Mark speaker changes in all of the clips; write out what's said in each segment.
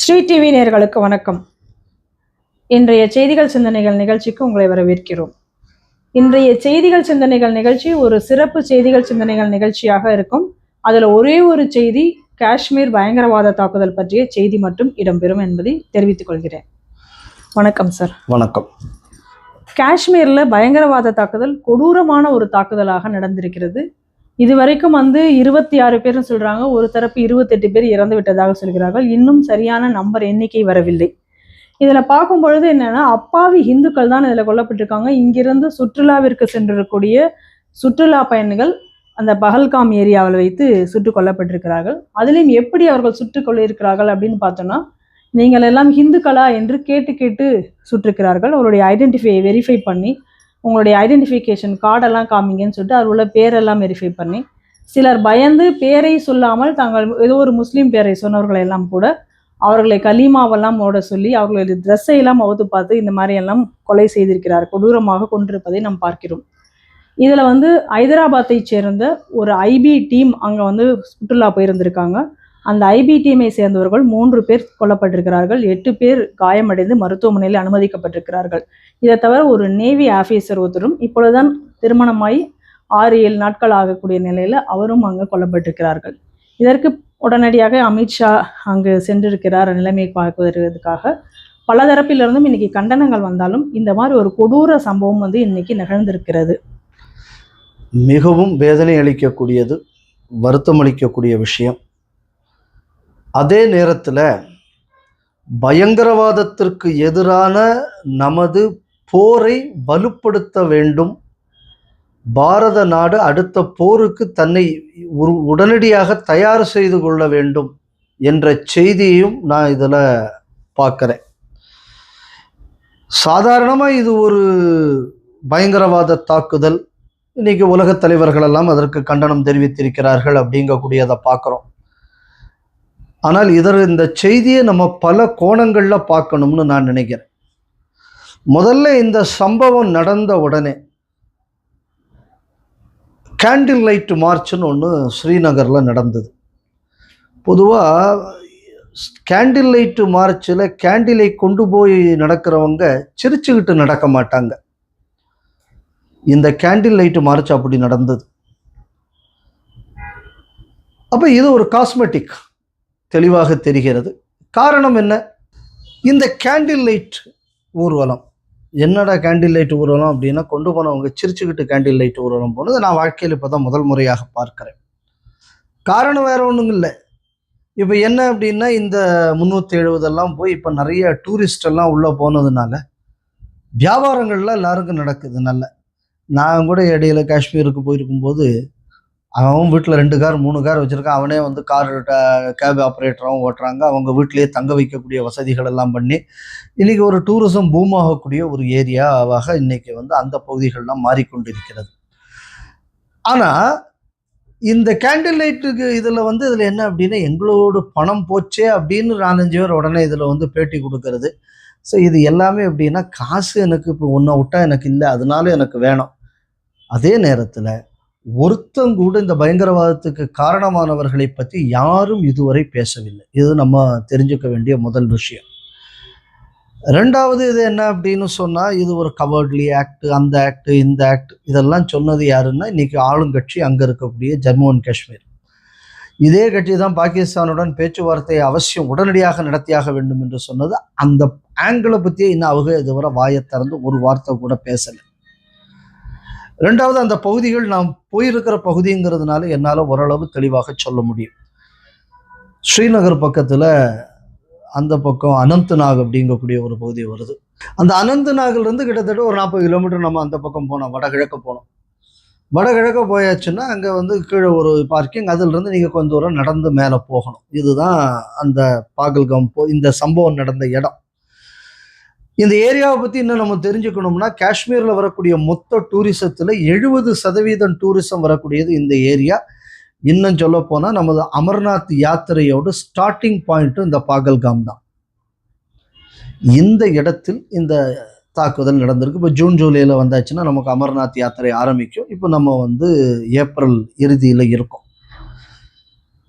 Speaker 1: Sri TV நேயர்களுக்கு வணக்கம். இன்றைய செய்திகள் சிந்தனைகள் நிகழ்ச்சிக்கு உங்களை வரவேற்கிறோம். இன்றைய செய்திகள் சிந்தனைகள் நிகழ்ச்சி ஒரு சிறப்பு செய்திகள் சிந்தனைகள் நிகழ்ச்சியாக இருக்கும். அதில் ஒரே ஒரு செய்தி காஷ்மீர் பயங்கரவாத தாக்குதல் பற்றிய செய்தி மட்டும் இடம்பெறும் என்பதை தெரிவித்துக் கொள்கிறேன். வணக்கம் சார்
Speaker 2: வணக்கம்.
Speaker 1: காஷ்மீரில் பயங்கரவாத தாக்குதல் கொடூரமான ஒரு தாக்குதலாக நடந்திருக்கிறது. இதுவரைக்கும் வந்து இருபத்தி ஆறு பேர்னு சொல்கிறாங்க ஒரு தரப்பு இருபத்தெட்டு பேர் இறந்து விட்டதாக சொல்கிறார்கள். இன்னும் சரியான நம்பர் எண்ணிக்கை வரவில்லை. இதில் பார்க்கும் பொழுது என்னென்னா அப்பாவி இந்துக்கள் தான் இதில் கொல்லப்பட்டிருக்காங்க. இங்கிருந்து சுற்றுலாவிற்கு சென்றிருக்கக்கூடிய சுற்றுலா பயணிகள் அந்த பகல்காம் ஏரியாவில் வைத்து சுட்டு கொல்லப்பட்டிருக்கிறார்கள். அதிலும் எப்படி அவர்கள் சுட்டு கொள்ளியிருக்கிறார்கள் அப்படின்னு பார்த்தோன்னா நீங்கள் எல்லாம் ஹிந்துக்களா என்று கேட்டு கேட்டு சுட்டிருக்கிறார்கள். அவருடைய ஐடென்டிஃபை வெரிஃபை பண்ணி உங்களுடைய ஐடென்டிஃபிகேஷன் கார்டெல்லாம் காமிங்கன்னு சொல்லிட்டு அதில் உள்ள பேரெல்லாம் வெரிஃபை பண்ணி சிலர் பயந்து பேரை சொல்லாமல் தாங்கள் ஏதோ ஒரு முஸ்லீம் பேரை சொன்னவர்களெல்லாம் கூட அவர்களை கலீமாவெல்லாம் ஓட சொல்லி அவர்களுடைய ட்ரெஸ்ஸை எல்லாம் அவுத்து பார்த்து இந்த மாதிரி எல்லாம் கொலை செய்திருக்கிறார். கொடூரமாக கொண்டிருப்பதை நாம் பார்க்கிறோம். இதில் வந்து ஹைதராபாத்தை சேர்ந்த ஒரு ஐபி டீம் அங்கே வந்து சுற்றுலா போயிருந்திருக்காங்க. அந்த ஐபி டீமை சேர்ந்தவர்கள் மூன்று பேர் கொல்லப்பட்டிருக்கிறார்கள். எட்டு பேர் காயமடைந்து மருத்துவமனையில் அனுமதிக்கப்பட்டிருக்கிறார்கள். இதை தவிர ஒரு நேவி ஆஃபீஸர் ஒருத்தரும் இப்பொழுதுதான் திருமணமாகி ஆறு ஏழு நாட்கள் ஆகக்கூடிய நிலையில் அவரும் அங்கே கொல்லப்பட்டிருக்கிறார்கள். இதற்கு உடனடியாக அமித்ஷா அங்கு சென்றிருக்கிறார் நிலைமையை பார்ப்பதற்காக. பலதரப்பிலிருந்தும் இன்னைக்கு கண்டனங்கள் வந்தாலும் இந்த மாதிரி ஒரு கொடூர சம்பவம் வந்து இன்னைக்கு நிகழ்ந்திருக்கிறது.
Speaker 2: மிகவும் வேதனை அளிக்கக்கூடியது வருத்தம் அளிக்கக்கூடிய விஷயம். அதே நேரத்தில் பயங்கரவாதத்திற்கு எதிரான நமது போரை வலுப்படுத்த வேண்டும். பாரத நாடு அடுத்த போருக்கு தன்னை உடனடியாக தயார் செய்து கொள்ள வேண்டும் என்ற செய்தியையும் நான் இதில் பார்க்குறேன். சாதாரணமாக இது ஒரு பயங்கரவாத தாக்குதல். இன்றைக்கி உலகத் தலைவர்களெல்லாம் அதற்கு கண்டனம் தெரிவித்திருக்கிறார்கள் அப்படிங்கக்கூடியதை பார்க்குறோம். ஆனால் இதர் இந்த செய்தியை நம்ம பல கோணங்களில் பார்க்கணும்னு நான் நினைக்கிறேன். முதல்ல இந்த சம்பவம் நடந்த உடனே கேண்டில் லைட் மார்ச்னு ஒன்று ஸ்ரீநகரில் நடந்தது. பொதுவாக கேண்டில் லைட்டு மார்ச்சில் கேண்டிலை கொண்டு போய் நடக்கிறவங்க சிரிச்சுக்கிட்டு நடக்க மாட்டாங்க. இந்த கேண்டில் லைட்டு மார்ச் அப்படி நடந்தது. அப்போ இது ஒரு காஸ்மெட்டிக் தெளிவாக தெரிகிறது. காரணம் என்ன? இந்த கேண்டில் லைட் ஊர்வலம். என்னடா கேண்டில் லைட் ஊர்வலம் அப்படின்னா கொண்டு போனவங்க சிரிச்சுக்கிட்டு கேண்டில் லைட் ஊர்வலம் போனது நான் வாழ்க்கையில் இப்போ தான் முதல் முறையாக பார்க்குறேன். காரணம் வேறு ஒன்றும் இல்லை. இப்போ என்ன அப்படின்னா இந்த முந்நூற்றி எழுபதெல்லாம் போய் இப்போ நிறைய டூரிஸ்ட் எல்லாம் உள்ளே போனதுனால வியாபாரங்கள்லாம் எல்லாருக்கும் நடக்குது நல்ல. நான் கூட இடையில காஷ்மீருக்கு போயிருக்கும்போது அவன் வீட்டில் ரெண்டு கார் மூணு கார் வச்சுருக்கான். அவனே வந்து கார் கேப் ஆப்ரேட்டராகவும் ஓட்டுறாங்க. அவங்க வீட்டிலேயே தங்க வைக்கக்கூடிய வசதிகள் எல்லாம் பண்ணி இன்றைக்கி ஒரு டூரிசம் பூம் ஆகக்கூடிய ஒரு ஏரியாவாக இன்றைக்கி வந்து அந்த பகுதிகள்லாம் மாறிக்கொண்டிருக்கிறது. ஆனால் இந்த கேண்டில் லைட்டுக்கு இதில் வந்து இதில் என்ன அப்படின்னா எங்களோட பணம் போச்சே அப்படின்னு நாலஞ்சு பேர் உடனே இதில் வந்து பேட்டி கொடுக்கறது. ஸோ இது எல்லாமே எப்படின்னா காசு எனக்கு இப்போ ஒன்றை விட்டால் எனக்கு இல்லை அதனால எனக்கு வேணும். அதே நேரத்தில் ஒருத்தங்கூட இந்த பயங்கரவாதத்துக்கு காரணமானவர்களை பற்றி யாரும் இதுவரை பேசவில்லை. இது நம்ம தெரிஞ்சுக்க வேண்டிய முதல் விஷயம். ரெண்டாவது இது என்ன அப்படின்னு சொன்னால் இது ஒரு கவர்ட்லி ஆக்ட் அந்த ஆக்ட் இந்த ஆக்ட் இதெல்லாம் சொன்னது யாருன்னா இன்னைக்கு ஆளுங்கட்சி அங்கே இருக்கக்கூடிய ஜம்மு அண்ட் காஷ்மீர். இதே கட்சி தான் பாகிஸ்தானுடன் பேச்சுவார்த்தையை அவசியம் உடனடியாக நடத்தியாக வேண்டும் என்று சொன்னது அந்த ஆங்கிளை பற்றியே இன்னும் அவங்க இதுவரை வாயை திறந்து ஒரு வார்த்தை கூட பேசலை. ரெண்டாவது அந்த பகுதிகள் நாம் போயிருக்கிற பகுதிங்கிறதுனால என்னால் ஓரளவு தெளிவாக சொல்ல முடியும். ஸ்ரீநகர் பக்கத்தில் அந்த பக்கம் அனந்த்நாக் அப்படிங்கக்கூடிய ஒரு பகுதி வருது. அந்த அனந்தநாக்லேருந்து கிட்டத்தட்ட ஒரு நாற்பது கிலோமீட்டர் நம்ம அந்த பக்கம் போனோம் வடகிழக்கு போனோம். வடகிழக்க போயாச்சுன்னா அங்கே வந்து கீழே ஒரு பார்க்கிங் அதிலிருந்து நீங்கள் கொஞ்சம் தூரம் நடந்து மேலே போகணும். இதுதான் அந்த பாகல்காம் போ இந்த சம்பவம் நடந்த இடம். இந்த ஏரியாவை பற்றி இன்னும் நம்ம தெரிஞ்சுக்கணும்னா காஷ்மீரில் வரக்கூடிய மொத்த டூரிசத்தில் எழுபது சதவீதம் டூரிசம் வரக்கூடியது இந்த ஏரியா. இன்னும் சொல்ல போனால் நமது அமர்நாத் யாத்திரையோட ஸ்டார்டிங் பாயிண்ட்டும் இந்த பாகல்காம் தான். இந்த இடத்தில் இந்த தாக்குதல் நடந்திருக்கு. இப்போ ஜூன் ஜூலையில் வந்தாச்சுன்னா நமக்கு அமர்நாத் யாத்திரை ஆரம்பிக்கும். இப்போ நம்ம வந்து ஏப்ரல் இறுதியில் இருக்கோம்.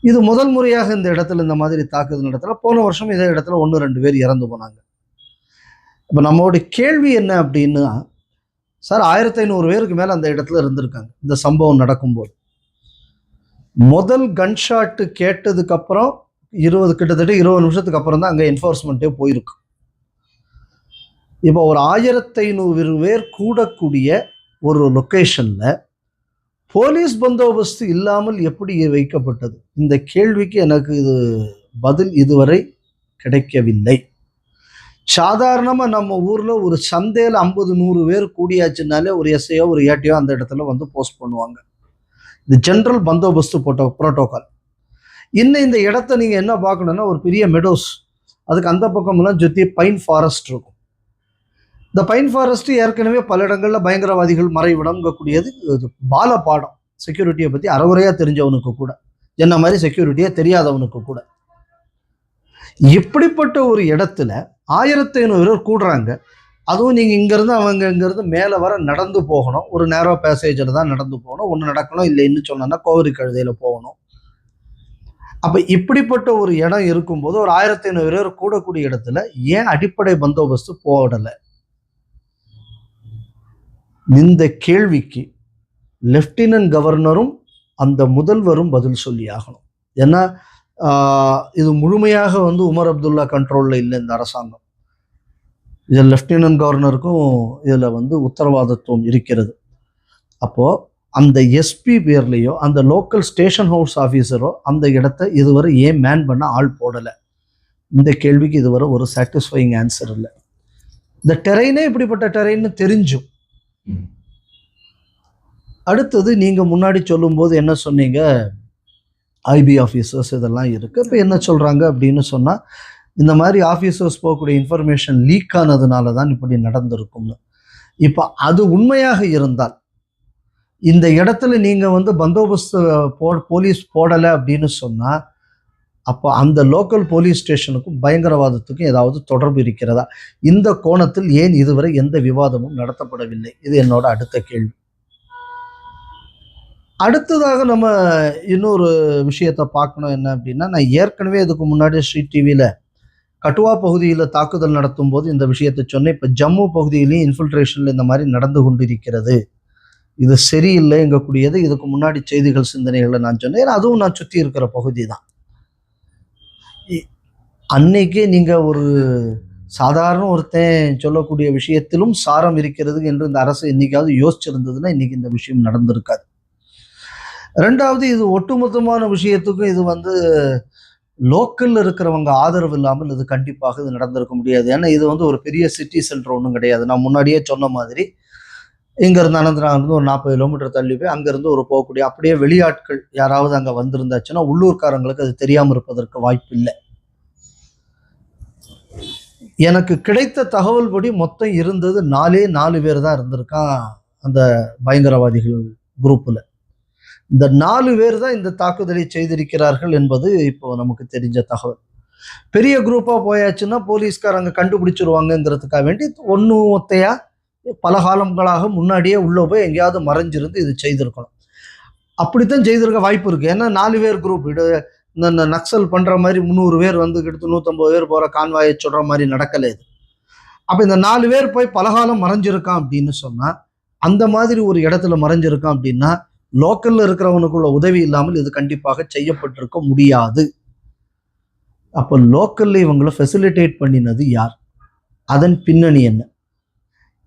Speaker 2: இது முதல் முறையாக இந்த இடத்துல இந்த மாதிரி தாக்குதல் நடத்தல. போன வருஷம் இதே இடத்துல ஒன்று ரெண்டு பேர் இறந்து போனாங்க. இப்போ நம்மளோட கேள்வி என்ன அப்படின்னா சார் ஆயிரத்தி ஐநூறு பேருக்கு மேலே அந்த இடத்துல இருந்திருக்காங்க இந்த சம்பவம் நடக்கும்போது. முதல் கன்ஷாட்டு கேட்டதுக்கப்புறம் இருபது கிட்டத்தட்ட இருபது நிமிஷத்துக்கு அப்புறம் தான் அங்கே என்ஃபோர்ஸ்மெண்ட்டே போயிருக்கு. இப்போ ஒரு ஆயிரத்தி ஐநூறு பேர் கூடக்கூடிய ஒரு லொக்கேஷனில் போலீஸ் பந்தோபஸ்து இல்லாமல் எப்படி வைக்கப்பட்டது? இந்த கேள்விக்கு எனக்கு இது பதில் இதுவரை கிடைக்கவில்லை. சாதாரணமாக நம்ம ஊரில் ஒரு சந்தையில் ஐம்பது நூறு பேர் கூடியாச்சுனாலே ஒரு எஸ்ஐயோ ஒரு ஏட்டியோ அந்த இடத்துல வந்து போஸ்ட் பண்ணுவாங்க. இது ஜென்ரல் பந்தோபஸ்து போட்டோ ப்ரோட்டோக்கால் இன்னும் இந்த இடத்த நீங்கள் என்ன பார்க்கணுன்னா ஒரு பெரிய மெடோஸ் அதுக்கு அந்த பக்கமெல்லாம் சுற்றி பைன் ஃபாரஸ்ட் இருக்கும். இந்த பைன் ஃபாரஸ்ட் ஏற்கனவே பல இடங்களில் பயங்கரவாதிகள் மறைவிடங்கக்கூடியது இது பால பாடம் செக்யூரிட்டியை பற்றி அறகுறையாக தெரிஞ்சவனுக்கு கூட. என்ன மாதிரி செக்யூரிட்டியாக தெரியாதவனுக்கு கூட. இப்படிப்பட்ட ஒரு இடத்துல ஆயிரத்தி ஐநூறு பேர் கூடுறாங்க. அதுவும் நீங்கள் இங்கேருந்து அவங்க இங்கேருந்து மேலே வர நடந்து போகணும். ஒரு நேரோ பேசேஜில் தான் நடந்து போகணும். ஒன்று நடக்கணும் இல்லை இன்னும் சொன்னோன்னா கோவரி கழுதையில் போகணும். அப்போ இப்படிப்பட்ட ஒரு இடம் இருக்கும்போது ஒரு ஆயிரத்தி ஐநூறு பேர் கூடக்கூடிய இடத்துல ஏன் அடிப்படை பந்தோபஸ்து போடலை? இந்த கேள்விக்கு லெப்டினன்ட் கவர்னரும் அந்த முதல்வரும் பதில் சொல்லி ஆகணும். ஏன்னா இது முழுமையாக வந்து உமர் அப்துல்லா கண்ட்ரோலில் இல்லை இந்த அரசாங்கம். இதில் லெப்டினன்ட் கவர்னருக்கும் இதில் வந்து உத்தரவாதத்துவம் இருக்கிறது. அப்போது அந்த எஸ்பி பேர்லேயோ அந்த லோக்கல் ஸ்டேஷன் ஹவுஸ் ஆஃபீஸரோ அந்த இடத்த இதுவரை ஏன் மேன் பண்ண ஆள் போடலை? இந்த கேள்விக்கு இதுவரை ஒரு சாட்டிஸ்ஃபைங் ஆன்சர் இல்லை. இந்த டெரைனே இப்படிப்பட்ட டெரைன்னு தெரிஞ்சும். அடுத்தது நீங்கள் முன்னாடி சொல்லும்போது என்ன சொன்னீங்க? ஐபி ஆஃபீஸர்ஸ் இதெல்லாம் இருக்குது இப்போ என்ன சொல்கிறாங்க அப்படின்னு சொன்னால் இந்த மாதிரி ஆஃபீஸர்ஸ் போகக்கூடிய இன்ஃபர்மேஷன் லீக் ஆனதுனால தான் இப்படி நடந்திருக்கும்னு. இப்போ அது உண்மையாக இருந்தால் இந்த இடத்துல நீங்கள் வந்து பந்தோபஸ்து போ போலீஸ் போடலை அப்படின்னு சொன்னால் அப்போ அந்த லோக்கல் போலீஸ் ஸ்டேஷனுக்கும் பயங்கரவாதத்துக்கும் ஏதாவது தொடர்பு இருக்கிறதா? இந்த கோணத்தில் ஏன் இதுவரை எந்த விவாதமும் நடத்தப்படவில்லை? இது என்னோட அடுத்த கேள்வி. அடுத்ததாக நம்ம இன்னொரு விஷயத்தை பார்க்கணும் என்ன அப்படின்னா நான் ஏற்கனவே இதுக்கு முன்னாடி ஸ்ரீ டிவியில் கட்டுவா பகுதியில் தாக்குதல் நடத்தும் போது இந்த விஷயத்தை சொன்னேன். இப்போ ஜம்மு பகுதியிலையும் இன்ஃபில்ட்ரேஷனில் இந்த மாதிரி நடந்து கொண்டிருக்கிறது. இது சரியில்லை எங்கக்கூடியது. இதுக்கு முன்னாடி செய்திகள் சிந்தனைகளை நான் சொன்னேன். ஏன்னா அதுவும் நான் சுற்றி இருக்கிற பகுதி தான் இ- அன்னைக்கே நீங்கள் ஒரு சாதாரண ஒருத்தன் சொல்லக்கூடிய விஷயத்திலும் சாரம் இருக்கிறது என்று இந்த அரசு என்னைக்காவது யோசிச்சிருந்ததுன்னா இன்னைக்கு இந்த விஷயம் நடந்திருக்காது. ரெண்டாவது இது ஒட்டுமொத்தமான விஷயத்துக்கும் இது வந்து லோக்கலில் இருக்கிறவங்க ஆதரவு இல்லாமல் இது கண்டிப்பாக இது நடந்திருக்க முடியாது. ஏன்னா இது வந்து ஒரு பெரிய சிட்டி சென்டர் ஒன்றும் கிடையாது. நான் முன்னாடியே சொன்ன மாதிரி இங்கேருந்து அனந்தநாகிலிருந்து ஒரு நாற்பது கிலோமீட்டர் தள்ளி போய் அங்கேருந்து ஒரு போகக்கூடிய அப்படியே வெளியாட்கள் யாராவது அங்கே வந்திருந்தாச்சுன்னா உள்ளூர்காரங்களுக்கு அது தெரியாமல் இருப்பதற்கு வாய்ப்பு இல்லை. எனக்கு கிடைத்த தகவல் படி மொத்தம் இருந்தது நாலே நாலு பேர் தான் இருந்திருக்கான் அந்த பயங்கரவாதிகள் குரூப்பில் இந்த நாலு பேர் தான் இந்த தாக்குதலை செய்திருக்கிறார்கள் என்பது இப்போ நமக்கு தெரிஞ்ச தகவல். பெரிய குரூப்பாக போயாச்சுன்னா போலீஸ்காரங்க கண்டுபிடிச்சிருவாங்கங்கிறதுக்காக வேண்டி ஒன்று ஒத்தையாக பல காலங்களாக முன்னாடியே உள்ளே போய் எங்கேயாவது மறைஞ்சிருந்து இது செய்திருக்கணும். அப்படித்தான் செய்திருக்க வாய்ப்பு இருக்குது ஏன்னா நாலு பேர் குரூப் இது இந்த இந்த நக்சல் பண்ணுற மாதிரி முந்நூறு பேர் வந்து கிட்ட நூற்றம்பது பேர் போகிற கான்வாயை சொல்கிற மாதிரி நடக்கலை இது. அப்போ இந்த நாலு பேர் போய் பலகாலம் மறைஞ்சிருக்கான் அப்படின்னு சொன்னால் அந்த மாதிரி ஒரு இடத்துல மறைஞ்சிருக்கான் அப்படின்னா லோக்கல்ல இருக்கிறவனுக்குள்ள உதவி இல்லாமல் இது கண்டிப்பாக செய்யப்பட்டிருக்க முடியாது. அப்போ லோக்கல்ல இவங்களை ஃபெசிலிட்டேட் பண்ணினது யார்? அதன் பின்னணி என்ன?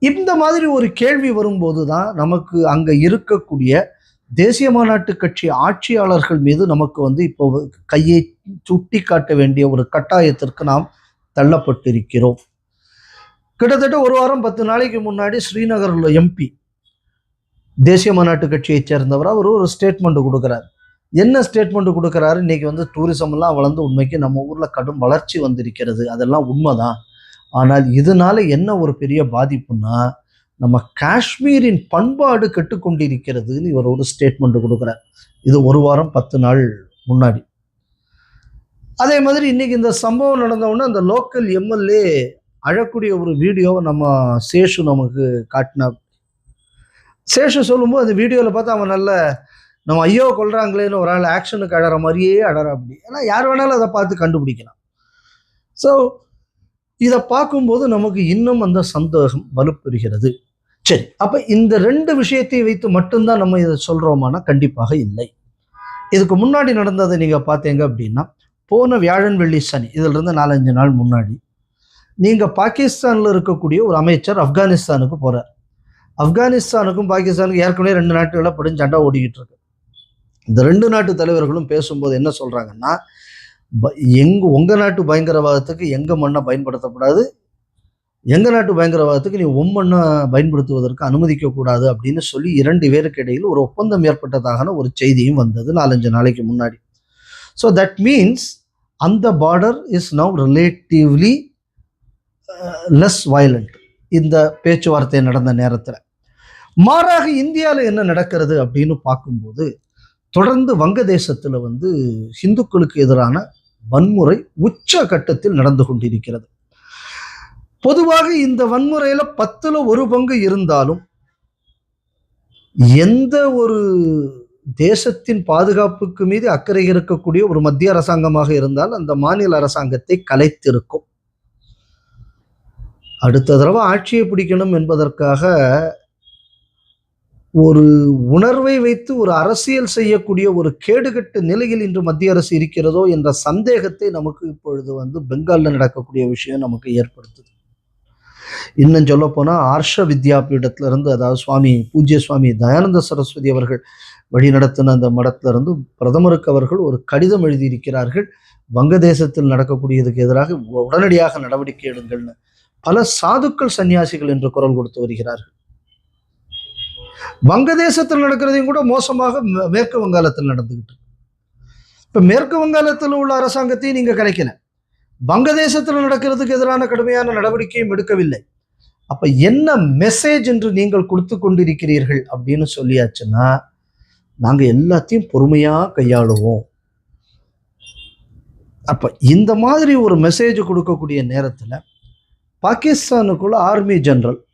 Speaker 2: இந்த மாதிரி ஒரு கேள்வி வரும்போது தான் நமக்கு அங்க இருக்கக்கூடிய தேசிய மாநாட்டு கட்சி ஆட்சியாளர்கள் மீது நமக்கு வந்து இப்போ கையை சுட்டி காட்ட வேண்டிய ஒரு கட்டாயத்திற்கு நாம் தள்ளப்பட்டிருக்கிறோம். கிட்டத்தட்ட ஒரு வாரம் பத்து நாளைக்கு முன்னாடி ஸ்ரீநகர்ல எம்பி தேசிய மாநாட்டு கட்சியைச் சேர்ந்தவர் அவர் ஒரு ஸ்டேட்மெண்ட் கொடுக்குறாரு. என்ன ஸ்டேட்மெண்ட் கொடுக்குறாரு? இன்னைக்கு வந்து டூரிசம்லாம் வளர்ந்து உண்மைக்கு நம்ம ஊரில் கடும் வளர்ச்சி வந்திருக்கிறது. அதெல்லாம் உண்மைதான். ஆனால் இதனால என்ன ஒரு பெரிய பாதிப்புன்னா நம்ம காஷ்மீரின் பண்பாடு கெட்டுக்கொண்டிருக்கிறதுன்னு இவர் ஒரு ஸ்டேட்மெண்ட் கொடுக்குறார். இது ஒரு வாரம் பத்து நாள் முன்னாடி. அதே மாதிரி இன்னைக்கு இந்த சம்பவம் நடந்தவுடனே அந்த லோக்கல் எம்எல்ஏ அழக்கூடிய ஒரு வீடியோவை நம்ம சேஷு நமக்கு காட்டினா சேஷம் சொல்லும்போது அந்த வீடியோவில் பார்த்தா அவன் நல்ல நம்ம ஐயோ கொல்றாங்களேன்னு ஒரு ஆள் ஆக்ஷனுக்கு அழற மாதிரியே அழற அப்படி. ஏன்னா யார் வேணாலும் அதை பார்த்து கண்டுபிடிக்கலாம். ஸோ இதை பார்க்கும்போது நமக்கு இன்னும் அந்த சந்தோஷம் வலுப்பெறுகிறது. சரி அப்போ இந்த ரெண்டு விஷயத்தை வைத்து மட்டும்தான் நம்ம இதை சொல்கிறோமானா கண்டிப்பாக இல்லை. இதுக்கு முன்னாடி நடந்ததை நீங்கள் பார்த்தீங்க அப்படின்னா போன வியாழன் வெள்ளி சனி இதிலிருந்து நாலஞ்சு நாள் முன்னாடி நீங்கள் பாகிஸ்தானில் இருக்கக்கூடிய ஒரு அமைச்சர் ஆப்கானிஸ்தானுக்கு போகிறார் ஆப்கானிஸ்தானுக்கும் பாகிஸ்தானுக்கும் ஏற்கனவே ரெண்டு நாட்டுகளில் படும் சண்டை ஓடிக்கிட்டு இருக்கு இந்த ரெண்டு நாட்டு தலைவர்களும் பேசும்போது என்ன சொல்கிறாங்கன்னா ப- எங்க உங்க நாட்டு பயங்கரவாதத்துக்கு எங்கள் மண்ணை பயன்படுத்தக்கூடாது? எங்கள் நாட்டு பயங்கரவாதத்துக்கு நீ ஒம்மண்ணை பயன்படுத்துவதற்கு அனுமதிக்கக்கூடாது அப்படின்னு சொல்லி இரண்டு பேருக்கு இடையில் ஒரு ஒப்பந்தம் ஏற்பட்டதான ஒரு செய்தியும் வந்தது நாலஞ்சு நாளைக்கு முன்னாடி. ஸோ தட் மீன்ஸ் அந்த border is now relatively less violent இந்த பேச்சுவார்த்தை நடந்த நேரத்தில். மாறாக இந்தியாவில் என்ன நடக்கிறது அப்படின்னு பார்க்கும்போது தொடர்ந்து வங்கதேசத்தில் வந்து இந்துக்களுக்கு எதிரான வன்முறை உச்ச கட்டத்தில் நடந்து கொண்டிருக்கிறது. பொதுவாக இந்த வன்முறையில பத்துல ஒரு பங்கு இருந்தாலும் எந்த ஒரு தேசத்தின் பாதுகாப்புக்கு மீது அக்கறை இருக்கக்கூடிய ஒரு மத்திய அரசாங்கமாக இருந்தால் அந்த மாநில அரசாங்கத்தை கலைத்திருக்கும். அடுத்த தடவை ஆட்சியை பிடிக்கணும் என்பதற்காக ஒரு உணர்வை வைத்து ஒரு அரசியல் செய்யக்கூடிய ஒரு கேடுகட்ட நிலையில் இன்று மத்திய அரசு இருக்கிறதோ என்ற சந்தேகத்தை நமக்கு இப்பொழுது வந்து பெங்காலில் நடக்கக்கூடிய விஷயம் நமக்கு ஏற்படுத்துது. இன்னும் சொல்ல போனால் ஆர்ஷ வித்யாபீடத்துல இருந்து அதாவது சுவாமி பூஜ்ய சுவாமி தயானந்த சரஸ்வதி அவர்கள் வழிநடத்தின அந்த மடத்துல இருந்து பிரதமருக்கு அவர்கள் ஒரு கடிதம் எழுதியிருக்கிறார்கள். வங்கதேசத்தில் நடக்கக்கூடியதுக்கு எதிராக உடனடியாக நடவடிக்கை எடுங்கள்னு. பல சாதுக்கள் சன்னியாசிகள் என்று குரல் கொடுத்து வருகிறார்கள். வங்கதேசத்தில் நடக்கிறதையும் கூட மோசமாக மேற்கு வங்காளத்தில் நடந்துகிட்டு இருக்கு. இப்ப மேற்கு வங்காளத்தில் உள்ள அரசாங்கத்தையும் நீங்க கலைக்கல. வங்கதேசத்தில் நடக்கிறதுக்கு எதிரான கடுமையான நடவடிக்கையும் எடுக்கவில்லை. அப்ப என்ன மெசேஜ் என்று நீங்கள் கொடுத்து கொண்டிருக்கிறீர்கள் அப்படின்னு சொல்லியாச்சுன்னா நாங்க எல்லாத்தையும் பொறுமையா கையாளுவோம். அப்ப இந்த மாதிரி ஒரு மெசேஜ் கொடுக்கக்கூடிய நேரத்துல பாகிஸ்தானுக்குள்ள ஆர்மி ஜெனரல்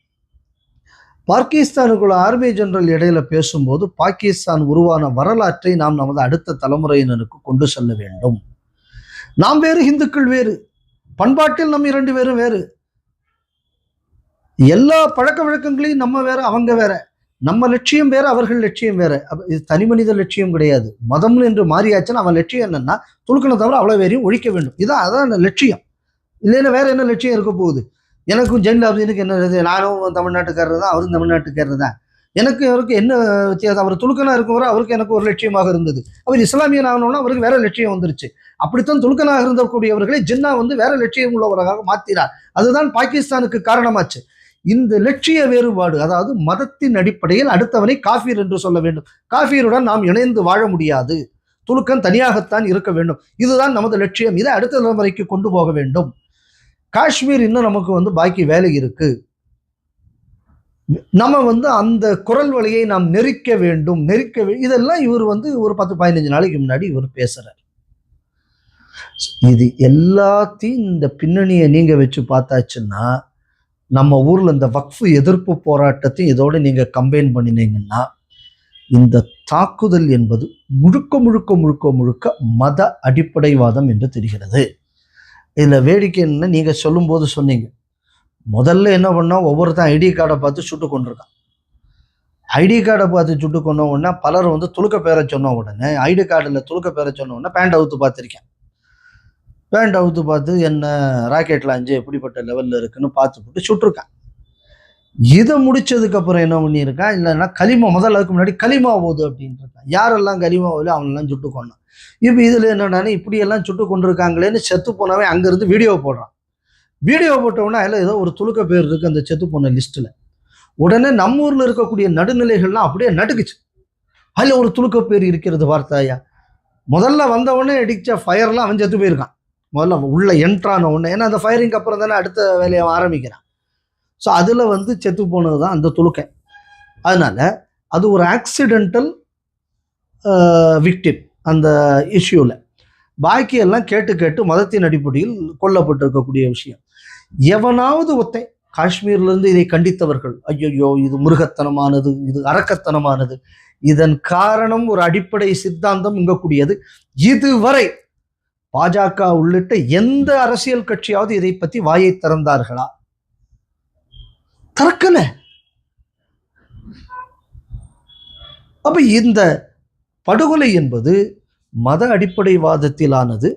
Speaker 2: பாகிஸ்தானுக்குள்ள ஆர்மி ஜெனரல் இடையில பேசும்போது பாகிஸ்தான் உருவான வரலாற்றை நாம் நமது அடுத்த தலைமுறையினருக்கு கொண்டு செல்ல வேண்டும். நாம் வேறு இந்துக்கள் வேறு பண்பாட்டில் நம் இரண்டு பேரும் வேறு. எல்லா பழக்க வழக்கங்களையும் நம்ம வேற அவங்க வேற. நம்ம லட்சியம் வேற அவர்கள் லட்சியம் வேற. இது தனி மனித லட்சியம் கிடையாது. மதம் என்று மாறியாச்சுன்னா அவன் லட்சியம் என்னன்னா துளுக்கனை தவிர அவ்வளோ வேறையும் ஒழிக்க வேண்டும். இதான் அதான் லட்சியம். இல்லைன்னா வேற என்ன லட்சியம் இருக்க போகுது? எனக்கும் ஜெயின் அப்தீனுக்கு என்ன நானும் தமிழ்நாட்டுக்காரர் தான் அவரும் தமிழ்நாட்டுக்காரர் தான் எனக்கு அவருக்கு என்ன வித்தியாசம்? அவர் துலுக்கனாக இருக்கவரை அவருக்கு எனக்கு ஒரு லட்சியமாக இருந்தது. அவர் இஸ்லாமியன் ஆகணும்னா அவருக்கு வேற லட்சியம் வந்துருச்சு. அப்படித்தான் துலுக்கனாக இருந்தக்கூடியவர்களை ஜின்னா வந்து வேற லட்சியம் உள்ளவராக மாத்தினார். அதுதான் பாகிஸ்தானுக்கு காரணமாச்சு. இந்த லட்சிய வேறுபாடு அதாவது மதத்தின் அடிப்படையில் அடுத்தவனை காஃபீர் என்று சொல்ல வேண்டும். காஃபீருடன் நாம் இணைந்து வாழ முடியாது. துலுக்கன் தனியாகத்தான் இருக்க வேண்டும். இதுதான் நமது லட்சியம். இதை அடுத்த தலைமுறைக்கு கொண்டு போக வேண்டும். காஷ்மீர் இன்னும் நமக்கு வந்து பாக்கி வேலை இருக்கு. நம்ம வந்து அந்த குரல் வழியை நாம் நெரிக்க வேண்டும் நெரிக்க இதெல்லாம் இவர் வந்து ஒரு பத்து பதினஞ்சு நாளைக்கு முன்னாடி இவர் பேசுறார். இது எல்லாத்தையும் இந்த பின்னணியை நீங்க வச்சு பார்த்தாச்சுன்னா நம்ம ஊர்ல இந்த வக்ஃபு எதிர்ப்பு போராட்டத்தையும் இதோட நீங்க கம்பைன் பண்ணினீங்கன்னா இந்த தாக்குதல் என்பது முழுக்க முழுக்க முழுக்க முழுக்க மத அடிப்படைவாதம் என்று தெரிகிறது. இதில் வேடிக்கைன்னு நீங்கள் சொல்லும்போது சொன்னீங்க. முதல்ல என்ன பண்ணால் ஒவ்வொருத்தன் ஐடி கார்டை பார்த்து சுட்டு கொண்டிருக்கான். ஐடி கார்டை பார்த்து சுட்டு கொண்ட உடனே பலர் வந்து துளுக்க பேரை சொன்ன உடனே ஐடி கார்டில் துளுக்க பேரை சொன்ன உடனே பேண்ட் அவுத்து பார்த்துருக்கேன். பேண்ட் அவுத்து பார்த்து என்ன ராக்கெட் லாஞ்சு எப்படிப்பட்ட லெவலில் இருக்குன்னு பார்த்து போட்டு சுட்டிருக்கேன். இதை முடிச்சதுக்கப்புறம் என்ன பண்ணியிருக்கான் இல்லைன்னா களிமா முதல்ல அதுக்கு முன்னாடி களிமா ஓது அப்படின்ட்டு இருக்கான் யாரெல்லாம் களிமா ஓதுல அவனெல்லாம் சுட்டு கொண்டான் இப்போ இதில் என்னென்னா இப்படியெல்லாம் சுட்டு கொண்டிருக்காங்களேன்னு செத்து போனவன் அங்கேருந்து வீடியோ போடுறான். வீடியோ போட்டவொடனே அதில் ஏதோ ஒரு துளுக்க பேர் இருக்குது அந்த செத்து போன லிஸ்ட்டில் உடனே நம்ம ஊரில் இருக்கக்கூடிய நடுநிலைகள்லாம் அப்படியே நடுக்குச்சு அதில் ஒரு துளுக்க பேர் இருக்கிறது பார்த்தாயா முதல்ல வந்தவொடனே அடித்த ஃபயர்லாம் அவன் செத்து போயிருக்கான். முதல்ல உள்ளே என்ட்ரான உடனே. ஏன்னா அந்த ஃபயரிங்க்கு அப்புறம் தானே அடுத்த வேலையை ஆரம்பிக்கிறான். ஸோ அதில் வந்து செத்து போனது தான் அந்த துலுக்கை அதனால் அது ஒரு ஆக்சிடென்டல் விக்டிம் அந்த இஷ்யூவில் பாக்கியெல்லாம் கேட்டு கேட்டு மதத்தின் அடிப்படையில் கொல்லப்பட்டிருக்கக்கூடிய விஷயம். எவனாவது ஒருத்தன் காஷ்மீர்லேருந்து இதை கண்டித்தவர்கள் ஐயோ இது மிருகத்தனமானது இது அரக்கத்தனமானது. இதன் காரணம் ஒரு அடிப்படை சித்தாந்தம் இங்கக்கூடியது. இதுவரை பாஜக உள்ளிட்ட எந்த அரசியல் கட்சியாவது இதை பற்றி வாயை திறந்தார்களா? திறக்கல அப்போ இந்த படுகொலை என்பது மத அடிப்படைவாதத்திலானது.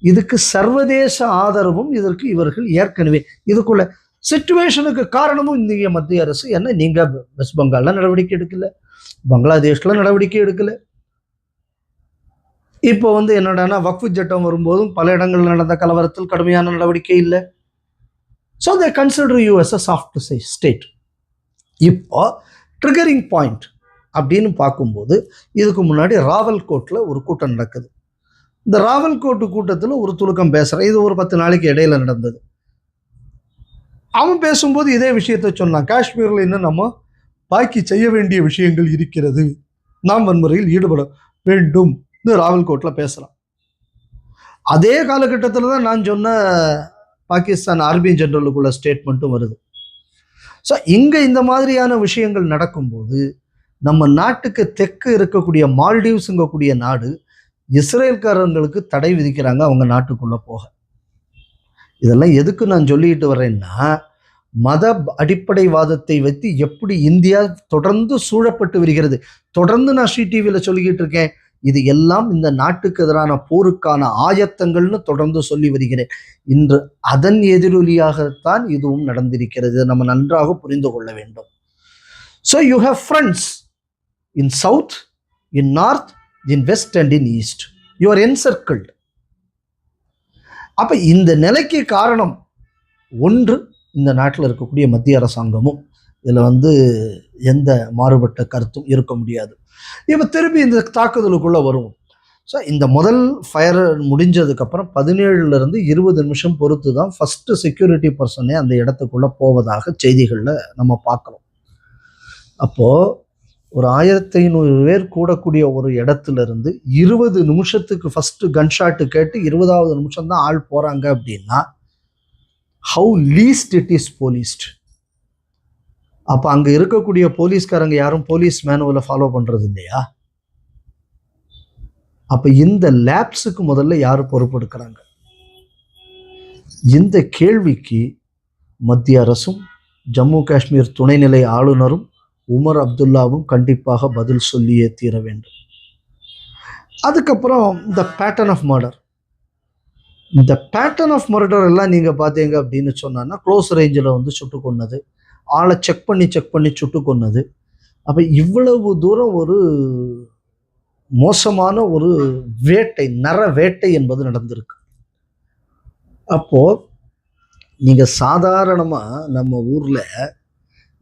Speaker 2: இதுக்கு சர்வதேச ஆதரவும் இதற்கு இவர்கள் ஏற்கனவே. இதுக்குள்ள சுச்சுவேஷனுக்கு காரணமும் இந்திய மத்திய அரசு. என்ன? நீங்கள் வெஸ்ட் பெங்காலில் நடவடிக்கை எடுக்கல. பங்களாதேஷ்ல நடவடிக்கை எடுக்கல. இப்போ வந்து என்னடானா வக்ஃபு சட்டம் வரும்போதும் பல இடங்களில் நடந்த கலவரத்தில் கடுமையான நடவடிக்கை இல்லை. So they consider us a soft state இப்போ ட்ரிகரிங் பாயிண்ட் அப்படின்னு பார்க்கும்போது இதுக்கு முன்னாடி ராவல்கோட்டில் ஒரு கூட்டம் நடக்குது. இந்த ராவல்கோட்டு கூட்டத்தில் ஒரு துலுக்கம் பேசுகிறேன் இது ஒரு பத்து நாளைக்கு இடையில நடந்தது. அவன் பேசும்போது இதே விஷயத்தை சொன்னான் காஷ்மீரில் இன்னும் நம்ம பாக்கி செய்ய வேண்டிய விஷயங்கள் இருக்கிறது. நாம் வன்முறையில் ஈடுபட வேண்டும். ராவல்கோட்டில் பேசுகிறான் அதே காலகட்டத்தில் தான் நான் சொன்ன பாகிஸ்தான் ஆர்மி ஜெனரலுக்குள்ள ஸ்டேட்மெண்ட்டும் வருது. ஸோ இங்கே இந்த மாதிரியான விஷயங்கள் நடக்கும்போது நம்ம நாட்டுக்கு தெற்கு இருக்கக்கூடிய மால்டீவ்ஸுங்கக்கூடிய நாடு இஸ்ரேல்காரங்களுக்கு தடை விதிக்கிறாங்க அவங்க நாட்டுக்குள்ளே போக. இதெல்லாம் எதுக்கு நான் சொல்லிட்டு வரேன்னா மத அடிப்படைவாதத்தை வைத்து எப்படி இந்தியா தொடர்ந்து சூழப்பட்டு வருகிறது. தொடர்ந்து நான் ஸ்ரீ டிவியில் சொல்லிக்கிட்டு இருக்கேன். இது எல்லாம் இந்த நாட்டுக்கு எதிரான போருக்கான ஆயத்தங்கள்னு தொடர்ந்து சொல்லி வருகிறேன். இன்று அதன் எதிரொலியாகத்தான் இதுவும் நடந்திருக்கிறது. நம்ம நன்றாக புரிந்து கொள்ள வேண்டும். So you have friends in south in north in west and in east your encircled அப்ப இந்த நிலைக்கு காரணம் ஒன்று இந்த நாட்டில் இருக்கக்கூடிய மத்திய அரசாங்கமும். இதில் வந்து எந்த மாறுபட்ட கருத்தும் இருக்க முடியாது. இப்போ திருப்பி இந்த தாக்குதலுக்குள்ளே வருவோம். ஸோ இந்த முதல் ஃபயர் முடிஞ்சதுக்கப்புறம் பதினேழுலேருந்து இருபது நிமிஷம் பொறுத்து தான் ஃபஸ்ட்டு செக்யூரிட்டி பர்சனே அந்த இடத்துக்குள்ளே போவதாக செய்திகளில் நம்ம பார்க்குறோம். அப்போது ஒரு ஆயிரத்தி ஐநூறு பேர் கூடக்கூடிய ஒரு இடத்துல இருந்து இருபது நிமிஷத்துக்கு ஃபஸ்ட்டு கன்ஷாட்டு கேட்டு இருபதாவது நிமிஷம் தான் ஆள் போகிறாங்க அப்படின்னா how least it is policed அப்போ அங்கே இருக்கக்கூடிய போலீஸ்காரங்க யாரும் போலீஸ் மேனுவலை ஃபாலோ பண்ணுறது இல்லையா அப்போ இந்த லேப்ஸுக்கு முதல்ல யார் பொறுப்பெடுக்கிறாங்க? இந்த கேள்விக்கு மத்திய அரசும் ஜம்மு காஷ்மீர் துணைநிலை ஆளுநரும் உமர் அப்துல்லாவும் கண்டிப்பாக பதில் சொல்லியே தீர வேண்டும். அதுக்கப்புறம் இந்த பேட்டர்ன் ஆஃப் மர்டர் இந்த பேட்டர்ன் ஆஃப் மர்டர் எல்லாம் நீங்கள் பார்த்தீங்க அப்படின்னு சொன்னான்னா க்ளோஸ் ரேஞ்சில் வந்து சுட்டு ஆளை செக் பண்ணி செக் பண்ணி சுட்டு கொன்னது. அப்போ இவ்வளவு தூரம் ஒரு மோசமான ஒரு வேட்டை நர வேட்டை என்பது நடந்திருக்கு. அப்போது நீங்கள் சாதாரணமாக நம்ம ஊரில்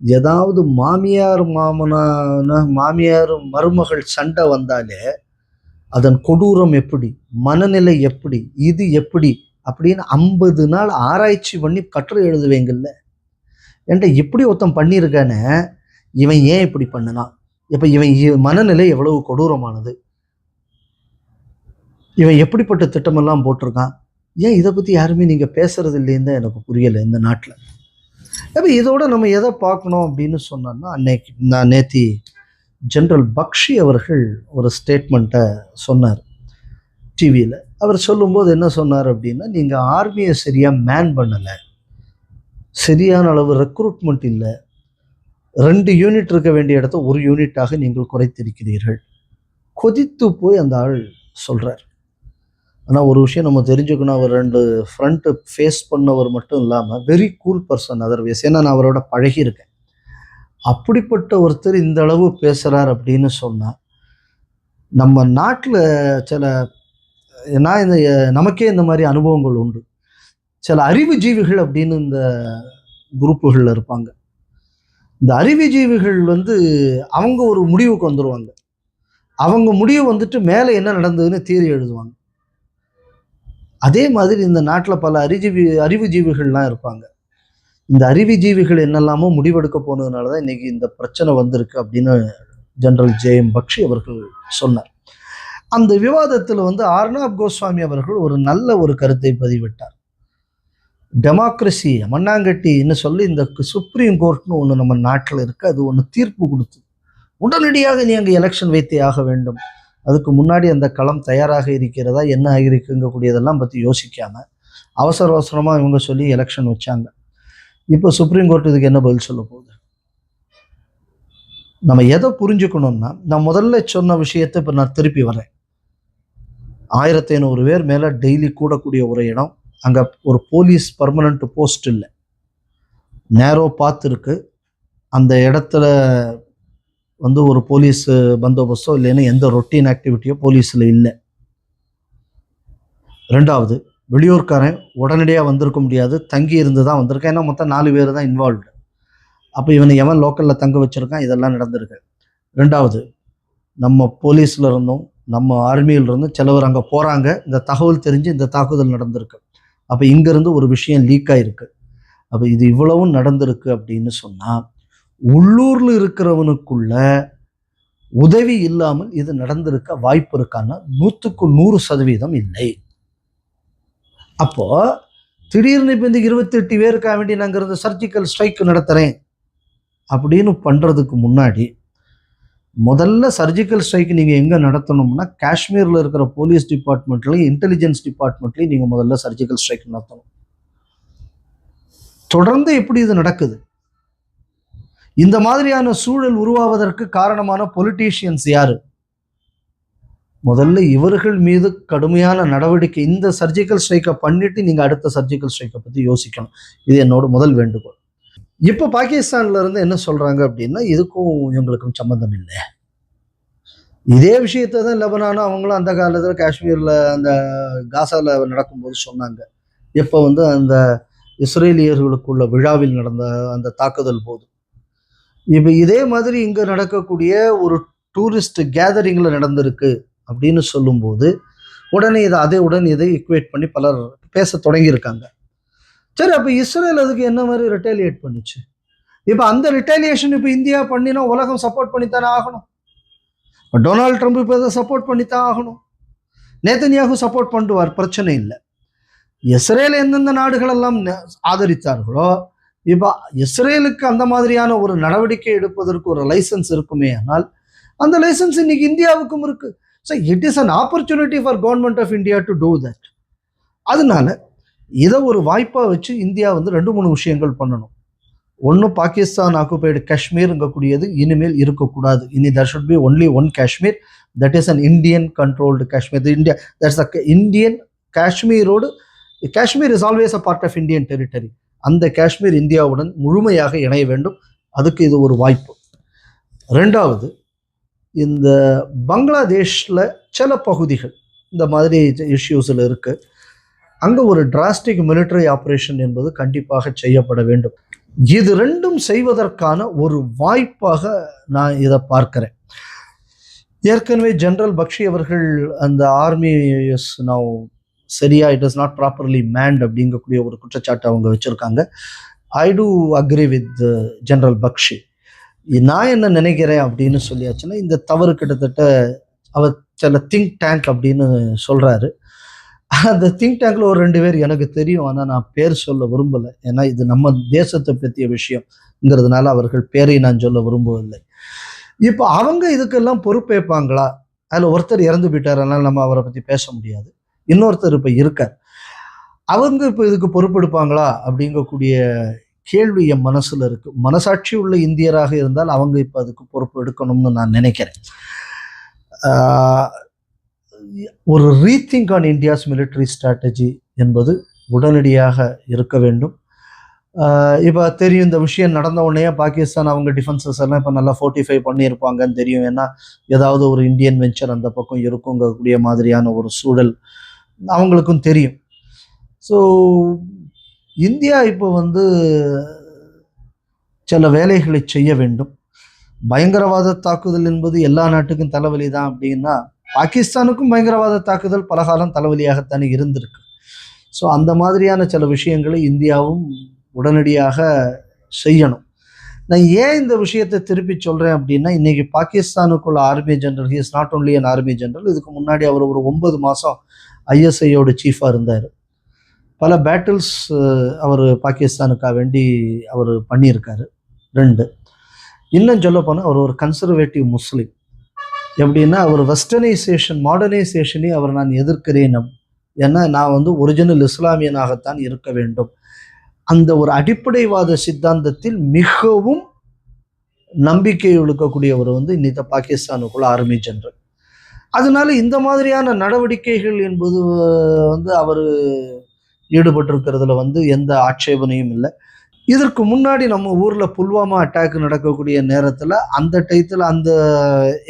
Speaker 2: ஏதாவது மாமியார் மாமனான மாமியார் மருமகள் சண்டை வந்தாலே அதன் கொடூரம் எப்படி மனநிலை எப்படி இது எப்படி அப்படின்னு ஐம்பது நாள் ஆராய்ச்சி பண்ணி கட்டுரை எழுதுவீங்கல்ல? என்கிட்ட இப்படி ஒருத்தன் பண்ணியிருக்கானே இவன் ஏன் இப்படி பண்ணினான்? இப்போ இவன் இ- மனநிலை எவ்வளவு கொடூரமானது? இவன் எப்படிப்பட்ட திட்டமெல்லாம் போட்டிருக்கான்? ஏன் இதை பற்றி யாருமே நீங்கள் பேசுறது இல்லைன்னு தான் எனக்கு புரியலை இந்த நாட்டில். அப்போ இதோட நம்ம எதை பார்க்கணும் அப்படின்னு சொன்னோன்னா அன்னைக்கு நான் நேத்தி ஜென்ரல் பக்ஷி அவர்கள் ஒரு ஸ்டேட்மெண்ட்டை சொன்னார் டிவியில் அவர் சொல்லும்போது என்ன சொன்னார் அப்படின்னா நீங்கள் ஆர்மியை சரியாக மேன் பண்ணலை. சரியான அளவு ரெக்ரூட்மெண்ட் இல்லை. ரெண்டு யூனிட் இருக்க வேண்டிய இடத்த ஒரு யூனிட்டாக நீங்கள் குறைத்திருக்கிறீர்கள். கொதித்து போய் அந்த ஆள் சொல்கிறார் ஆனால் ஒரு விஷயம் நம்ம தெரிஞ்சுக்கணும். அவர் ரெண்டு ஃப்ரண்ட்டு ஃபேஸ் பண்ணவர் மட்டும் இல்லாமல் வெரி கூல் பர்சன் அதர்வைஸ் ஏன்னா நான் அவரோட பழகியிருக்கேன். அப்படிப்பட்ட ஒருத்தர் இந்த அளவு பேசுகிறார் அப்படின்னு சொன்னால் நம்ம நாட்டில் சில நான் இந்த நமக்கே இந்த மாதிரி அனுபவங்கள் உண்டு. சில அறிவுஜீவிகள் அப்படின்னு இந்த குரூப்புகளில் இருப்பாங்க. இந்த அறிவுஜீவிகள் வந்து அவங்க ஒரு முடிவுக்கு வந்துடுவாங்க அவங்க முடிவு வந்துட்டு மேலே என்ன நடந்ததுன்னு தீரி எழுதுவாங்க. அதே மாதிரி இந்த நாட்டில் பல அறிஜீவி அறிவுஜீவிகள்லாம் இருப்பாங்க. இந்த அறிவுஜீவிகள் என்னெல்லாமோ முடிவெடுக்க போனதுனால தான் இன்னைக்கு இந்த பிரச்சனை வந்திருக்கு அப்படின்னு ஜெனரல் ஜே எம் பக்ஷி அவர்கள் சொன்னார். அந்த விவாதத்தில் வந்து அர்ணாப் கோஸ்வாமி அவர்கள் ஒரு நல்ல ஒரு கருத்தை பதிவிட்டார். டெமோக்ரஸி மண்ணாங்கட்டின்னு சொல்லி இந்த சுப்ரீம் கோர்ட்னு ஒன்று நம்ம நாட்டில் இருக்குது அது ஒன்று தீர்ப்பு கொடுத்து உடனடியாக நீ அங்கே எலெக்ஷன் வைத்தே ஆக வேண்டும். அதுக்கு முன்னாடி அந்த களம் தயாராக இருக்கிறதா என்ன ஆகியிருக்குங்கக்கூடியதெல்லாம் பற்றி யோசிக்காமல் அவசர அவசரமாக இவங்க சொல்லி எலெக்ஷன் வச்சாங்க. இப்போ சுப்ரீம் கோர்ட் இதுக்கு என்ன பதில் சொல்ல போகுது? நம்ம எதை புரிஞ்சுக்கணும்னா நான் முதல்ல சொன்ன விஷயத்தை இப்போ நான் திருப்பி வரேன். ஆயிரத்தி ஐநூறு பேர் மேலே டெய்லி கூடக்கூடிய ஒரு இடம் அங்கே ஒரு போலீஸ் பர்மனண்ட் போஸ்ட் இல்லை. நேரோ பார்த்துருக்கு அந்த இடத்துல வந்து ஒரு போலீஸ் பந்தோபஸ்தோ இல்லைன்னா எந்த ரொட்டீன் ஆக்டிவிட்டியோ போலீஸில் இல்லை. ரெண்டாவது வெளியூர்காரன் உடனடியாக வந்திருக்க முடியாது. தங்கி இருந்து தான் வந்திருக்கேன். ஏன்னா மொத்தம் நாலு பேர் தான் இன்வால்வ்டு அப்போ இவனை எவன் லோக்கலில் தங்க வச்சுருக்கான்? இதெல்லாம் நடந்திருக்கு. ரெண்டாவது நம்ம போலீஸில் இருந்தும் நம்ம ஆர்மியில் இருந்தும் சிலவர் அங்கே போகிறாங்க இந்த தகவல் தெரிஞ்சு இந்த தாக்குதல் நடந்திருக்கு. அப்போ இங்கேருந்து ஒரு விஷயம் லீக் ஆயிருக்கு. அப்போ இது இவ்வளவும் நடந்திருக்கு அப்படின்னு சொன்னால் உள்ளூரில் இருக்கிறவனுக்குள்ள உதவி இல்லாமல் இது நடந்திருக்க வாய்ப்பு இருக்கான்னா நூற்றுக்கு நூறு சதவீதம் இல்லை. அப்போ திடீர்னு இப்போ இந்த இருபத்தெட்டு பேருக்காக வேண்டி நாங்கள் இருந்து சர்ஜிக்கல் ஸ்ட்ரைக் நடத்துகிறேன் அப்படின்னு பண்ணுறதுக்கு முன்னாடி முதல்ல சர்ஜிக்கல் ஸ்ட்ரைக் நீங்கள் எங்கே நடத்தணும்னா காஷ்மீரில் இருக்கிற போலீஸ் டிபார்ட்மெண்ட்லையும் இன்டெலிஜென்ஸ் டிபார்ட்மெண்ட்லையும் நீங்கள் முதல்ல சர்ஜிக்கல் ஸ்ட்ரைக் நடத்தணும். தொடர்ந்து எப்படி இது நடக்குது? இந்த மாதிரியான சூழல் உருவாவதற்கு காரணமான பொலிட்டீஷியன்ஸ் யாரு? முதல்ல இவர்கள் மீது கடுமையான நடவடிக்கை இந்த சர்ஜிக்கல் ஸ்ட்ரைக்கை பண்ணிட்டு நீங்க அடுத்த சர்ஜிக்கல் ஸ்ட்ரைக்கை பற்றி யோசிக்கணும். இது என்னோட முதல் வேண்டுகோள். இப்போ பாகிஸ்தான்ல இருந்து என்ன சொல்றாங்க அப்படின்னா இதுக்கும் இவங்களுக்கும் சம்மந்தம் இல்லை. இதே விஷயத்தை தான் லெபனானும் அவங்களும் அந்த காலத்தில் காஷ்மீரில் அந்த காசாவில் நடக்கும்போது சொன்னாங்க. எப்போ வந்து அந்த இஸ்ரேலியர்களுக்குள்ள விழாவில் நடந்த அந்த தாக்குதல் போது. இப்போ இதே மாதிரி இங்கே நடக்கக்கூடிய ஒரு டூரிஸ்ட் கேதரிங்கில் நடந்திருக்கு அப்படின்னு சொல்லும்போது உடனே இதை அதே உடன் இதை இக்குவேட் பண்ணி பலர் பேச தொடங்கியிருக்காங்க. சரி அப்போ இஸ்ரேல் அதுக்கு என்ன மாதிரி ரிட்டாலியேட் பண்ணுச்சு? இப்போ அந்த ரிட்டாலியேஷன் இப்போ இந்தியா பண்ணினா உலகம் சப்போர்ட் பண்ணித்தானே ஆகணும். இப்போ டொனால்ட் ட்ரம்ப் இப்போ இதை சப்போர்ட் பண்ணித்தான் ஆகணும். நேத்தனியாகவும் சப்போர்ட் பண்ணுவார் பிரச்சனை இல்லை. இஸ்ரேல் எந்தெந்த நாடுகளெல்லாம் ஆதரித்தார்களோ இப்போ இஸ்ரேலுக்கு அந்த மாதிரியான ஒரு நடவடிக்கை எடுப்பதற்கு ஒரு லைசன்ஸ் இருக்குமே ஆனால் அந்த லைசன்ஸ் இன்னைக்கு இந்தியாவுக்கும் இருக்குது so it is an opportunity for government of India to do that அதனால இதை ஒரு வாய்ப்பாக வச்சு இந்தியா வந்து ரெண்டு மூணு விஷயங்கள் பண்ணணும். ஒன்று பாகிஸ்தான் ஆக்குபைடு காஷ்மீர்ங்கக்கூடியது இனிமேல் இருக்கக்கூடாது. இனி there should be only one Kashmir that is an Indian controlled Kashmir India that's a Indian காஷ்மீரோடு Kashmir is always a part of Indian territory அந்த காஷ்மீர் இந்தியாவுடன் முழுமையாக இணைய வேண்டும். அதுக்கு இது ஒரு வாய்ப்பு. ரெண்டாவது இந்த பங்களாதேஷில் சில பகுதிகள் இந்த மாதிரி இஷ்யூஸில் இருக்குது அங்கே ஒரு டிராஸ்டிக் மிலிட்டரி ஆப்ரேஷன் என்பது கண்டிப்பாக செய்யப்பட வேண்டும். இது ரெண்டும் செய்வதற்கான ஒரு வாய்ப்பாக நான் இதை பார்க்குறேன். ஏற்கனவே ஜென்ரல் பக்ஷி அவர்கள் அந்த ஆர்மி எஸ் நான் சரியா it is not properly manned அப்படிங்கக்கூடிய ஒரு குற்றச்சாட்டு அவங்க வச்சுருக்காங்க. I do agree with general Bakshi. நான் என்ன நினைக்கிறேன் அப்படின்னு சொல்லியாச்சுன்னா இந்த தவறு கிட்டத்தட்ட அவர் சில திங்க் டேங்க் அப்படின்னு சொல்கிறாரு அந்த திங்க் டேங்க்ல ஒரு ரெண்டு பேர் எனக்கு தெரியும். ஆனால் நான் பேர் சொல்ல விரும்பலை. ஏன்னா இது நம்ம தேசத்தை பற்றிய விஷயம்ங்கிறதுனால அவர்கள் பேரை நான் சொல்ல விரும்பவில்லை. இப்போ அவங்க இதுக்கெல்லாம் பொறுப்பேற்பாங்களா? அதில் ஒருத்தர் இறந்து போயிட்டார். அதனால் நம்ம அவரை பற்றி பேச முடியாது. இன்னொருத்தர் இப்போ இருக்கார். அவங்க இப்போ இதுக்கு பொறுப்பெடுப்பாங்களா? அப்படிங்கக்கூடிய கேள்வி என் மனசில் இருக்கு. மனசாட்சி உள்ள இந்தியராக இருந்தால் அவங்க இப்போ அதுக்கு பொறுப்பு எடுக்கணும்னு நான் நினைக்கிறேன். ஒரு rethink on India's military strategy என்பது உடனடியாக இருக்க வேண்டும். இப்போ தெரியும் இந்த விஷயம் நடந்த உடனே பாகிஸ்தான் அவங்க டிஃபென்சஸ் எல்லாம் இப்போ நல்லா ஃபோர்ட்டிஃபை பண்ணியிருப்பாங்கன்னு தெரியும். ஏன்னா ஏதாவது ஒரு இந்தியன் வெஞ்சர் அந்த பக்கம் இருக்குங்கக்கூடிய மாதிரியான ஒரு சூழல் அவங்களுக்கும் தெரியும். ஸோ இந்தியா இப்போ வந்து சில வேலைகளை செய்ய வேண்டும். பயங்கரவாத தாக்குதல் என்பது எல்லா நாட்டுக்கும் தலைவலி தான் அப்படின்னா பாகிஸ்தானுக்கும் பயங்கரவாத தாக்குதல் பலகாலம் தலைவலியாகத்தானே இருந்திருக்கு. ஸோ அந்த மாதிரியான சில விஷயங்களை இந்தியாவும் உடனடியாக செய்யணும். நான் ஏன் இந்த விஷயத்தை திருப்பி சொல்கிறேன் அப்படின்னா இன்றைக்கி பாகிஸ்தானுக்குள்ள army general he is not only an army general இதுக்கு முன்னாடி அவர் ஒரு ஒன்பது மாதம் ஐஎஸ்ஐயோட சீஃபாக இருந்தார். பல பேட்டில்ஸ் அவர் பாகிஸ்தானுக்காக வேண்டி அவர் பண்ணியிருக்காரு. ரெண்டு. இன்னும் சொல்ல போனால் அவர் ஒரு கன்சர்வேட்டிவ் முஸ்லீம் எப்படின்னா அவர் வெஸ்டர்னைசேஷன் மாடர்னைசேஷனை அவர் நான் எதிர்க்கிறேன். ஏன்னா நான் வந்து ஒரிஜினல் இஸ்லாமியனாகத்தான் இருக்க வேண்டும். அந்த ஒரு அடிப்படைவாத சித்தாந்தத்தில் மிகவும் நம்பிக்கை இழுக்கக்கூடியவர் வந்து இன்னைக்கு பாகிஸ்தானுக்குள்ள ஆர்மி ஜென்ரல் அதனால இந்த மாதிரியான நடவடிக்கைகள் என்பது வந்து அவர் ஈடுபட்டிருக்கிறதுல வந்து எந்த ஆட்சேபனையும் இல்லை. இதற்கு முன்னாடி நம்ம ஊரில் புல்வாமா அட்டாக் நடக்கக்கூடிய நேரத்தில் அந்த டயத்தில் அந்த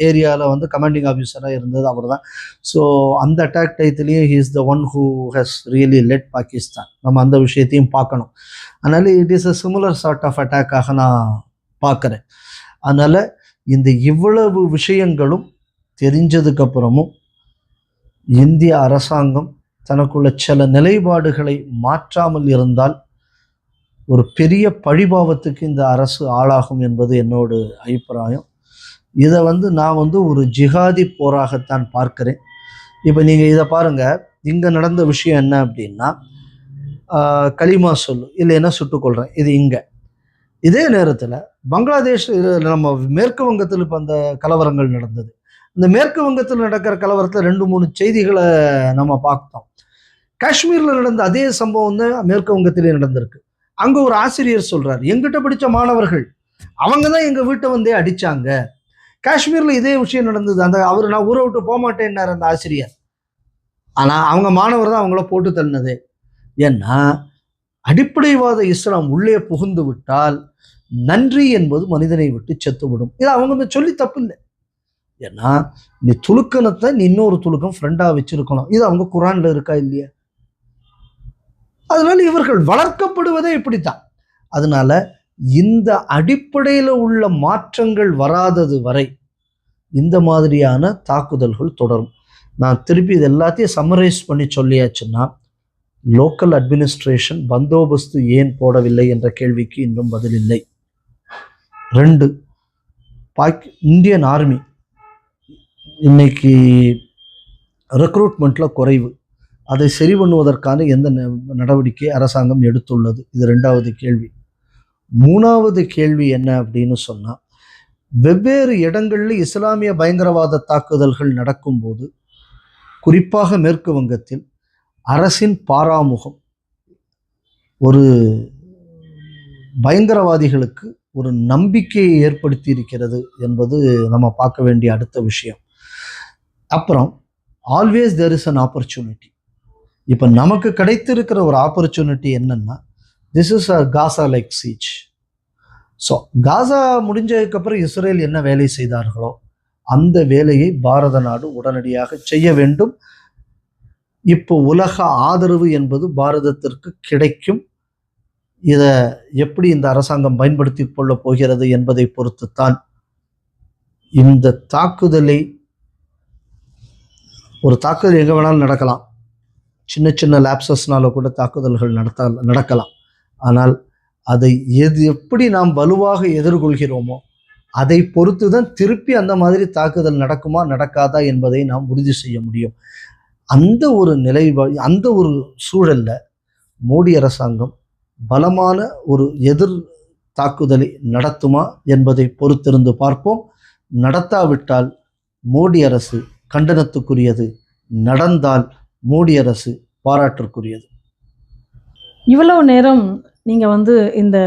Speaker 2: ஏரியாவில் வந்து கமாண்டிங் ஆஃபீஸராக இருந்தது அவர் தான் ஸோ அந்த attack டயத்துலேயே he is the one who has really led Pakistan நம்ம அந்த விஷயத்தையும் பார்க்கணும். அதனால் it is a similar sort of அட்டாக்காக நான் பார்க்குறேன். அதனால் இந்த இவ்வளவு விஷயங்களும் தெரிஞ்சதுக்கப்புறமும் இந்திய அரசாங்கம் தனக்குள்ள சில நிலைப்பாடுகளை மாற்றாமல் இருந்தால் ஒரு பெரிய பழிபாவத்துக்கு இந்த அரசு ஆளாகும் என்பது என்னோட அபிப்பிராயம். இதை வந்து நான் வந்து ஒரு ஜிகாதி போராகத்தான் பார்க்குறேன். இப்போ நீங்கள் இதை பாருங்கள் இங்கே நடந்த விஷயம் என்ன அப்படின்னா களிமா சொல்லு இல்லைன்னா சுட்டுக்கொள்கிறேன் இது இங்கே. இதே நேரத்தில் பங்களாதேஷ் நம்ம மேற்கு வங்கத்தில் இப்போ அந்த கலவரங்கள் நடந்தது. இந்த மேற்கு வங்கத்தில் நடக்கிற கலவரத்தில் ரெண்டு மூணு செய்திகளை நம்ம பார்த்தோம். காஷ்மீரில் நடந்த அதே சம்பவம் தான் மேற்கு வங்கத்திலே நடந்திருக்கு. அங்கே ஒரு ஆசிரியர் சொல்கிறார் எங்கிட்ட படித்த மாணவர்கள் அவங்க தான் எங்கள் வீட்டை வந்தே அடிச்சாங்க. காஷ்மீரில் இதே விஷயம் நடந்தது. அந்த அவர் நான் ஊரை விட்டு போக மாட்டேன்னார் அந்த ஆசிரியர். ஆனால் அவங்க மாணவர் தான் அவங்கள போட்டு தள்ளினது. ஏன்னா அடிப்படைவாத இஸ்லாம் உள்ளே புகுந்து விட்டால் நன்றி என்பது மனிதனை விட்டு செத்துவிடும். இது அவங்க சொல்லி தப்பு இல்லை ஏன்னா நீ துலுக்கணத்தை நீ இன்னொரு துலுக்கம் ஃப்ரெண்டாக வச்சிருக்கணும். இது அவங்க குரானில் இருக்கா இல்லையா? அதனால் இவர்கள் வளர்க்கப்படுவதே இப்படித்தான். அதனால் இந்த அடிப்படையில் உள்ள மாற்றங்கள் வராதது வரை இந்த மாதிரியான தாக்குதல்கள் தொடரும். நான் திருப்பி இது எல்லாத்தையும் சம்மரைஸ் பண்ணி சொல்லியாச்சுன்னா லோக்கல் அட்மினிஸ்ட்ரேஷன் பந்தோபஸ்து ஏன் போடவில்லை என்ற கேள்விக்கு இன்னும் பதில் இல்லை. ரெண்டு பாக் இந்தியன் ஆர்மி இன்னைக்கு ரெக்ரூட்மெண்ட்டில் குறைவு. அதை சரி பண்ணுவதற்கான எந்த ந- நடவடிக்கை அரசாங்கம் எடுத்துள்ளது? இது ரெண்டாவது கேள்வி. மூணாவது கேள்வி என்ன அப்படின்னு சொன்னால் வெவ்வேறு இடங்களில் இஸ்லாமிய பயங்கரவாத தாக்குதல்கள் நடக்கும்போது குறிப்பாக மேற்கு வங்கத்தில் அரசின் பாராமுகம் ஒரு பயங்கரவாதிகளுக்கு ஒரு நம்பிக்கையை ஏற்படுத்தி இருக்கிறது என்பது நம்ம பார்க்க வேண்டிய அடுத்த விஷயம். அப்புறம் always there is an opportunity இப்போ நமக்கு கிடைத்திருக்கிற ஒரு ஆப்பர்ச்சுனிட்டி என்னன்னா this is a Gaza like siege so Gaza முடிஞ்சதுக்கப்புறம் இஸ்ரேல் என்ன வேலை செய்தார்களோ அந்த வேலையை பாரத நாடு உடனடியாக செய்ய வேண்டும். இப்போ உலக ஆதரவு என்பது பாரதத்திற்கு கிடைக்கும். இதை எப்படி இந்த அரசாங்கம் பயன்படுத்தி கொள்ளப் போகிறது என்பதை பொறுத்துத்தான் இந்த தாக்குதலை ஒரு தாக்குதல் எங்கே வேணாலும் நடக்கலாம். சின்ன சின்ன லேப்சஸ்னால கூட தாக்குதல்கள் நடத்த நடக்கலாம். ஆனால் அதை எது எப்படி நாம் வலுவாக எதிர்கொள்கிறோமோ அதை பொறுத்து தான் திருப்பி அந்த மாதிரி தாக்குதல் நடக்குமா நடக்காதா என்பதை நாம் உறுதி செய்ய முடியும். அந்த ஒரு நிலை அந்த ஒரு சூழலில் மோடி அரசாங்கம் பலமான ஒரு எதிர் தாக்குதலை நடத்துமா என்பதை பொறுத்திருந்து பார்ப்போம். நடத்தாவிட்டால் மோடி அரசு கண்டனத்துக்குரியது. நடந்தால் மோடி அரசு பாராட்டிற்குரியது.
Speaker 1: இவ்வளவு நேரம் நீங்க வந்து இந்த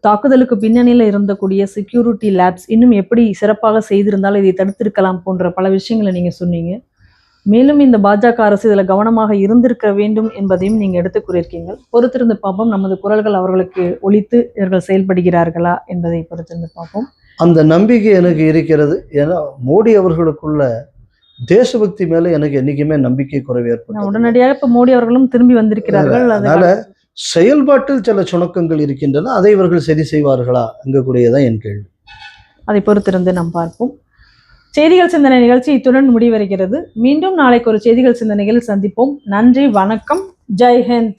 Speaker 1: தாக்குதலுக்கு பின்னணியில இருந்தக்கூடிய செக்யூரிட்டி லேப்ஸ் இன்னும் எப்படி சிறப்பாக செய்திருந்தால் இதை தடுத்திருக்கலாம் போன்ற பல விஷயங்களை நீங்க சொன்னீங்க. மேலும் இந்த பாஜக அரசு இதுல கவனமாக இருந்திருக்க வேண்டும் என்பதையும் நீங்க எடுத்து கூறியிருக்கீங்க. பொறுத்திருந்து பார்ப்போம். நமது குரல்கள் அவர்களுக்கு ஒலித்து இவர்கள் செயல்படுகிறார்களா என்பதை பொறுத்திருந்து பார்ப்போம்.
Speaker 2: அந்த நம்பிக்கை எனக்கு இருக்கிறது. ஏன்னா மோடி அவர்களுக்குள்ள தேசபக்தி மேல எனக்கு என்னைக்குமே நம்பிக்கை குறைவு ஏற்பட்டது
Speaker 1: உடனடியாக இப்ப மோடி அவர்களும் திரும்பி வந்திருக்கிறார்கள் அது
Speaker 2: அதனால செயல்பாட்டில் சில சுணக்கங்கள் இருக்கின்றன அதை இவர்கள் சரி செய்வார்களா அங்கக்கூடியதான் என் கேள்வி.
Speaker 1: அதை பொறுத்திருந்து நாம் பார்ப்போம். செய்திகள் சிந்தனை நிகழ்ச்சி இத்துடன் முடிவடைகிறது. மீண்டும் நாளைக்கு ஒரு செய்திகள் சிந்தனையில் சந்திப்போம். நன்றி வணக்கம். ஜெய் ஹிந்த்.